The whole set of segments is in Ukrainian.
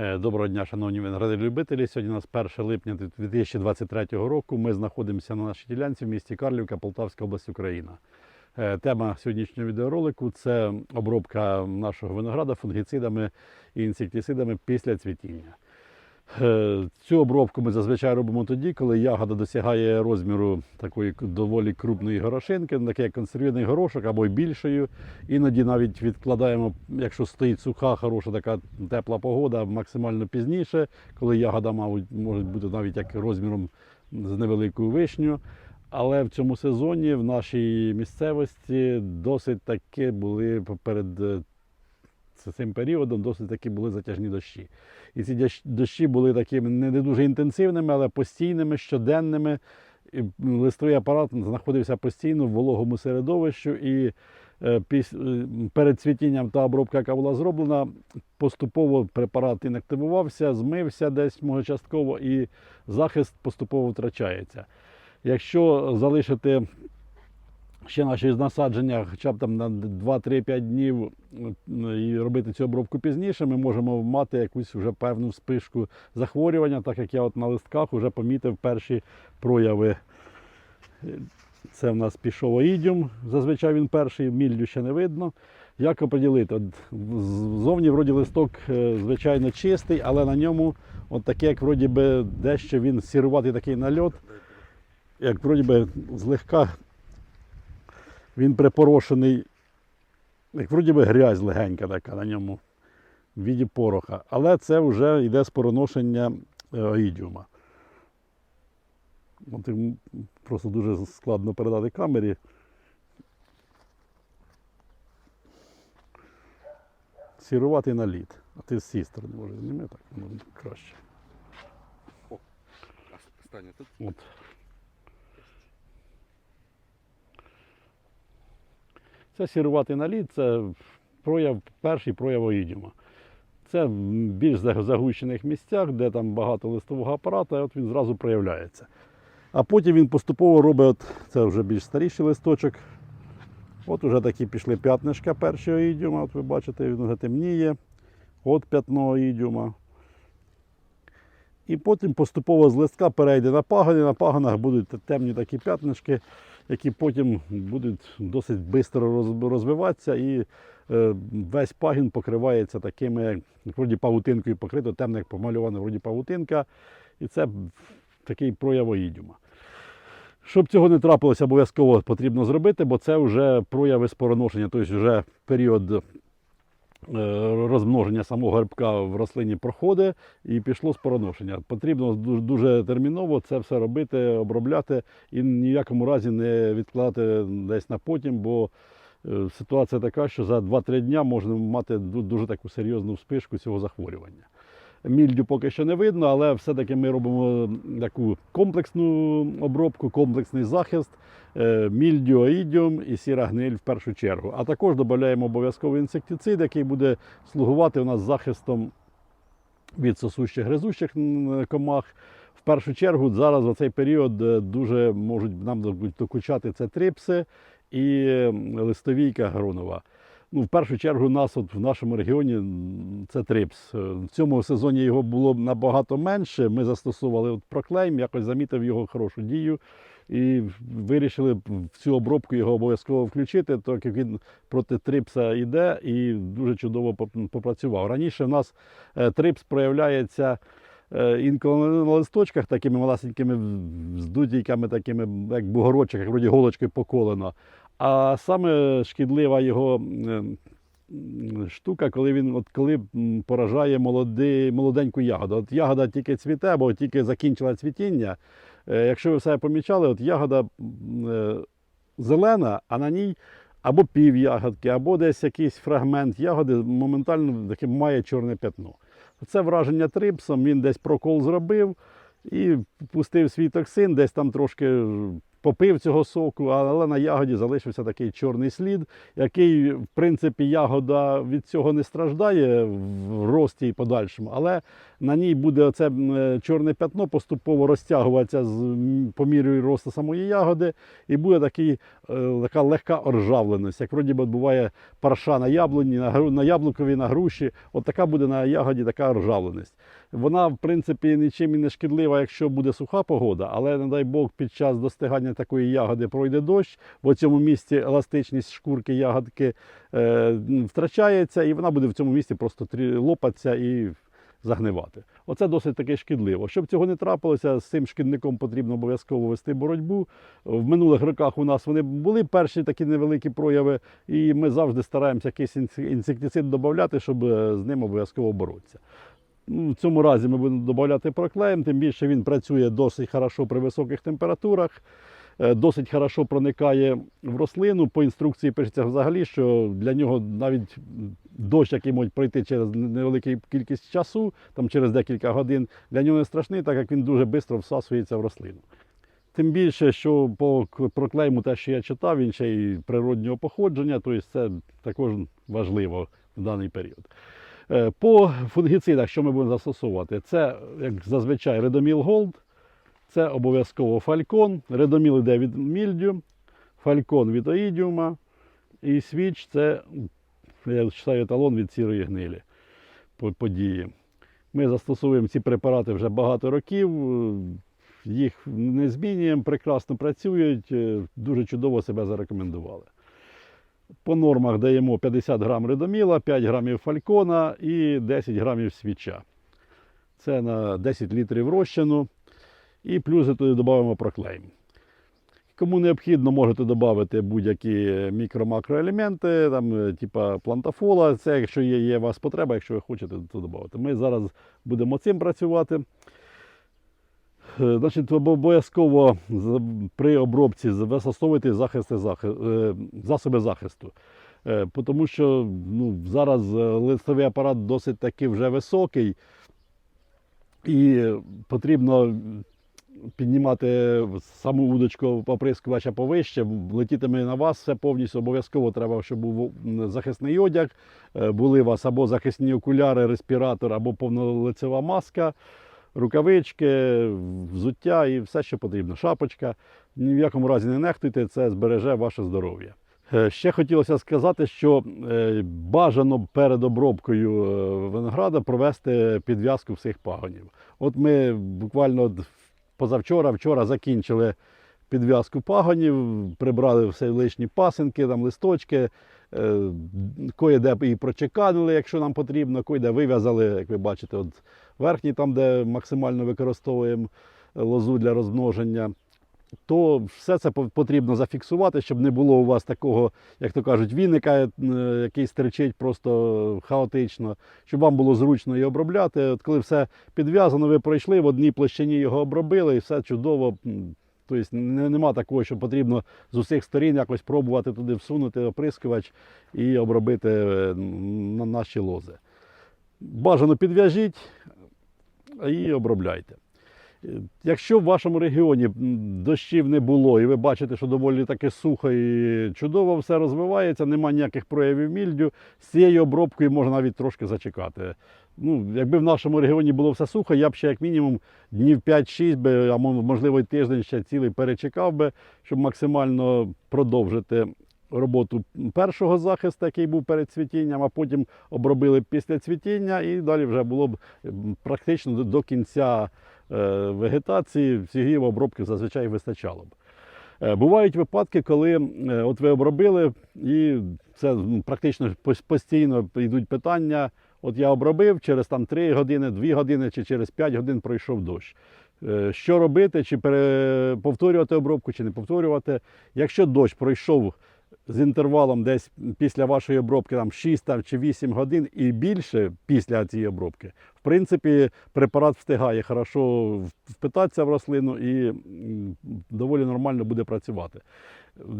Е, Доброго дня, шановні виноградарі-любителі. Сьогодні у нас 1 липня 2023 року. Ми знаходимося на нашій ділянці в місті Карлівка, Полтавська область, Україна. Е, Тема сьогоднішнього відеоролику це обробка нашого винограда фунгіцидами і інсектицидами після цвітіння. Е, Цю обробку ми зазвичай робимо тоді, коли ягода досягає розміру такої доволі крупної горошинки, такий як консервірний горошок або й більшою. Іноді навіть відкладаємо, якщо стоїть суха, хороша така тепла погода, максимально пізніше, коли ягода мабуть, може бути навіть як розміром з невелику вишню. Але в цьому сезоні в нашій місцевості досить таки були перед е, з цим періодом досить таки були затяжні дощі. І ці дощі були такими не дуже інтенсивними, але постійними, щоденними. І листовий апарат знаходився постійно в вологому середовищу. І е, е, перед цвітінням та обробка, яка була зроблена, поступово препарат інактивувався, змився десь може частково, і захист поступово втрачається. Якщо залишити ще наші насадження хоча б там на 2-3-5 днів і робити цю обробку пізніше, ми можемо мати якусь вже певну спишку захворювання, так як я от на листках вже помітив перші прояви. Це в нас пішов оїдіум, зазвичай він перший, міллю ще не видно. Як оприділити? От ззовні вроді листок е, звичайно чистий, але на ньому от таке, як вроді би дещо він сіруватий такий нальот, як вроді би злегка він припорошений, як вроді би грязь легенька така на ньому в віді пороха. Але це вже йде з пороношення е, оїдіума. От просто дуже складно передати камері. Сіруватий наліт. А ти з цієї сторони може зніми так, воно краще. Останнє тут. От. Це сіруватий наліт, це прояв, перший прояв оїдіума. Це в більш загущених місцях, де там багато листового апарату, і от він зразу проявляється. А потім він поступово робить, от, це вже більш старіший листочок. От уже такі пішли п'ятнишка першого оїдіума, от ви бачите, він вже темніє. От п'ятно оїдіума. І потім поступово з листка перейде на пагони. На пагонах будуть темні такі п'ятнишки, які потім будуть досить швидко розвиватися. І е, весь пагін покривається такими, вроді павутинкою покрито, темно, як помальована вроді павутинка. І це такий прояв оїдіума. Щоб цього не трапилося, обов'язково потрібно зробити, бо це вже прояви спороношення, тобто вже період розмноження самого грибка в рослині проходить і пішло спороношення. Потрібно дуже, терміново це все робити, обробляти і ні в якому разі не відкладати десь на потім, бо е, ситуація така, що за 2-3 дня можна мати дуже таку серйозну вспишку цього захворювання. Мільдю поки що не видно, але все-таки ми робимо таку комплексну обробку, комплексний захист, е, мільдю, аїдіум і сіра гниль в першу чергу. А також додаємо обов'язковий інсектицид, який буде слугувати у нас захистом від сосущих гризущих комах. В першу чергу зараз в цей період е, дуже можуть нам докучати це трипси і листовійка гронова. Ну, в першу чергу нас от в нашому регіоні це трипс. Е, В цьому сезоні його було набагато менше. Ми застосовували от проклейм, якось замітив його хорошу дію. І вирішили в цю обробку його обов'язково включити, так як він проти трипса йде і дуже чудово попрацював. Раніше в нас е, трипс проявляється е, інколи на листочках такими малесенькими здутійками, такими, як бугорочок, як вроді голочкою поколено. А саме шкідлива його е, штука, коли він от коли поражає молоди, молоденьку ягоду. От ягода тільки цвіте, або тільки закінчила цвітіння. Е, Якщо ви все помічали, от ягода е, зелена, а на ній або пів ягодки, або десь якийсь фрагмент ягоди моментально таке має чорне п'ятно. Це враження трипсом, він десь прокол зробив і пустив свій токсин, десь там трошки попив цього соку, але на ягоді залишився такий чорний слід, який, в принципі, ягода від цього не страждає в рості і подальшому, але на ній буде оце е, чорне пятно поступово розтягуватися з по мірі росту самої ягоди, і буде такий, е, така легка оржавленість, як вроді би буває парша на яблуні, на, яблукові, на груші. От така буде на ягоді така оржавленість. Вона, в принципі, нічим і не шкідлива, якщо буде суха погода, але, не дай Бог, під час достигання такої ягоди пройде дощ, в цьому місці еластичність шкурки ягодки е, втрачається, і вона буде в цьому місці просто лопатися і загнивати. Оце досить таки шкідливо. Щоб цього не трапилося, з цим шкідником потрібно обов'язково вести боротьбу. В минулих роках у нас вони були перші такі невеликі прояви, і ми завжди стараємося якийсь інсектицид додати, щоб е, з ним обов'язково боротися. Ну, в цьому разі ми будемо додати проклеєм, тим більше він працює досить хорошо при високих температурах, досить хорошо проникає в рослину. По інструкції пишеться взагалі, що для нього навіть дощ, який може пройти через невелику кількість часу, там через декілька годин, для нього не страшний, так як він дуже швидко всасується в рослину. Тим більше, що по проклейму те, що я читав, він ще й природнього походження, тобто це також важливо в даний період. Е, По фунгіцидах, що ми будемо застосовувати, це, як зазвичай, Редоміл Голд, це обов'язково фалькон. Редоміл йде від мільдю, фалькон від оїдіума, і свіч це, я вважаю, еталон від сірої гнилі події. Ми застосовуємо ці препарати вже багато років, їх не змінюємо, прекрасно працюють, е, дуже чудово себе зарекомендували. По нормах даємо 50 грам редоміла, 5 грамів фалькона і 10 грамів свіча. Це на 10 літрів розчину. І плюс туди додаємо проклейм. Кому необхідно, можете додати будь-які мікро-макроелементи, там, е, типа плантафола. Це якщо є, є у вас потреба, якщо ви хочете, то додати. Ми зараз будемо цим працювати. Е, Значить, обов'язково при обробці застосовувати захисти, захи- е, засоби захисту. Тому що ну, зараз листовий апарат досить таки вже високий, і потрібно піднімати саму удочку оприскувача повище, летітиме на вас, все повністю обов'язково треба, щоб був захисний одяг, е, були у вас або захисні окуляри, респіратор, або повнолицева маска рукавички, взуття і все, що потрібно. Шапочка. Ні в якому разі не нехтуйте, це збереже ваше здоров'я. Е, Ще хотілося сказати, що е, бажано перед обробкою винограда провести підв'язку всіх пагонів. От ми буквально позавчора, вчора закінчили підв'язку пагонів, прибрали все лишні пасинки, там листочки, е, кое-де і прочеканили, якщо нам потрібно, кое-де вив'язали, як ви бачите, от верхній, там, де максимально використовуємо лозу для розмноження. То все це потрібно зафіксувати, щоб не було у вас такого, як то кажуть, віника, е, який стерчить просто хаотично, щоб вам було зручно її обробляти. От коли все підв'язано, ви пройшли в одній площині його обробили, і все чудово. Тобто нема такого, що потрібно з усіх сторін якось пробувати туди всунути оприскувач і обробити е, наші лози. Бажано підв'яжіть і обробляйте. Якщо в вашому регіоні дощів не було, і ви бачите, що доволі таки сухо і чудово все розвивається, немає ніяких проявів мільдю, з цією обробкою можна навіть трошки зачекати. Ну, якби в нашому регіоні було все сухо, я б ще як мінімум днів 5-6, би, а можливо тиждень ще цілий перечекав би, щоб максимально продовжити роботу першого захисту, який був перед цвітінням, а потім обробили після цвітіння, і далі вже було б практично до, кінця вегетації цієї обробки зазвичай вистачало б. Е, Бувають випадки, коли е, от ви обробили, і це практично постійно йдуть питання. От я обробив через там 3 години, 2 години чи через 5 годин пройшов дощ. Е, Що робити, чи повторювати обробку, чи не повторювати. Якщо дощ пройшов з інтервалом десь після вашої обробки там 6 там, чи 8 годин і більше після цієї обробки, в принципі, препарат встигає хорошо впитатися в рослину і доволі нормально буде працювати.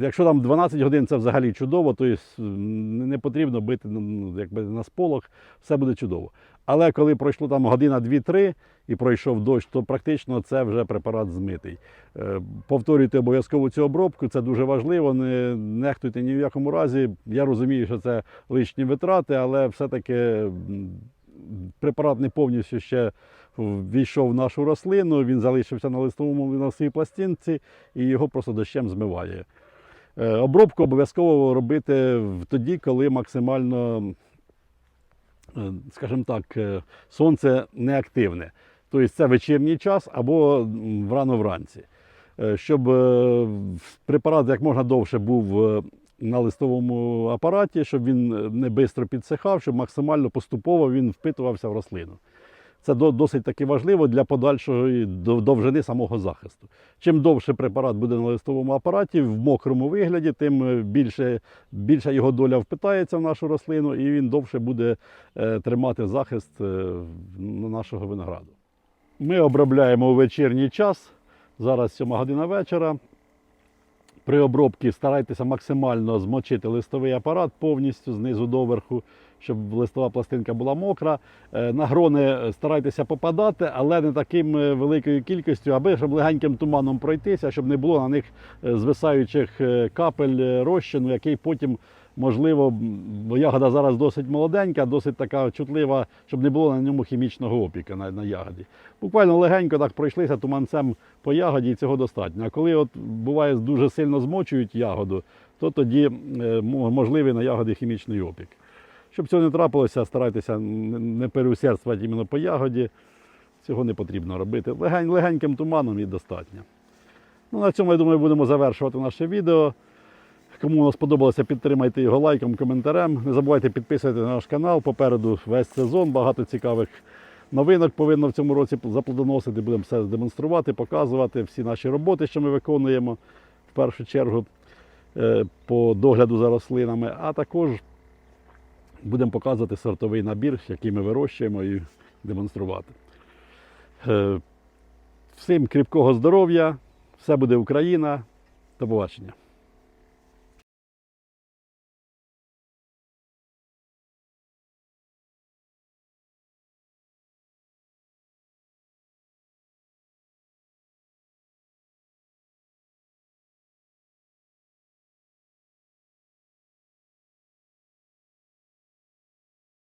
Якщо там 12 годин це взагалі чудово, то є, не потрібно бити якби, на сполох, все буде чудово. Але коли пройшло там година, дві-три і пройшов дощ, то практично це вже препарат змитий. Е, Повторюйте обов'язково цю обробку, це дуже важливо. Не нехтуйте ні в якому разі. Я розумію, що це лишні витрати, але все-таки препарат не повністю ще війшов в нашу рослину, він залишився на листовому на пластинці і його просто дощем змиває. Е, Обробку обов'язково робити тоді, коли максимально, скажімо так, е, сонце неактивне. Тобто це вечірній час або врано вранці. Е, Щоб е, препарат як можна довше був е, на листовому апараті, щоб він е, не швидко підсихав, щоб максимально поступово він впитувався в рослину. Це досить таки важливо для подальшої довжини самого захисту. Чим довше препарат буде на листовому апараті в мокрому вигляді, тим е, більше, більша його доля впитається в нашу рослину і він довше буде е, тримати захист е, нашого винограду. Ми обробляємо у вечірній час. Зараз 7 година вечора. При обробці старайтеся максимально змочити листовий апарат повністю знизу до верху, щоб листова пластинка була мокра. Е, На грони старайтеся попадати, але не таким е, великою кількістю, аби щоб легеньким туманом пройтися, щоб не було на них е, звисаючих е, капель е, розчину, який потім, можливо, бо ягода зараз досить молоденька, досить така чутлива, щоб не було на ньому хімічного опіка на, на ягоді. Буквально легенько так пройшлися туманцем по ягоді, і цього достатньо. А коли от буває дуже сильно змочують ягоду, то тоді е, можливий на ягоді хімічний опік. Щоб цього не трапилося, старайтеся не переусердствувати іменно по ягоді. Цього не потрібно робити. Легень, легеньким туманом і достатньо. Ну, на цьому, я думаю, будемо завершувати наше відео. Кому воно сподобалося, підтримайте його лайком, коментарем. Не забувайте підписуватися на наш канал. Попереду весь сезон, багато цікавих новинок повинно в цьому році заплодоносити. Будемо все демонструвати, показувати всі наші роботи, що ми виконуємо в першу чергу е, по догляду за рослинами, а також будемо показувати сортовий набір, який ми вирощуємо і демонструвати. Е, Всім кріпкого здоров'я, все буде Україна. До побачення.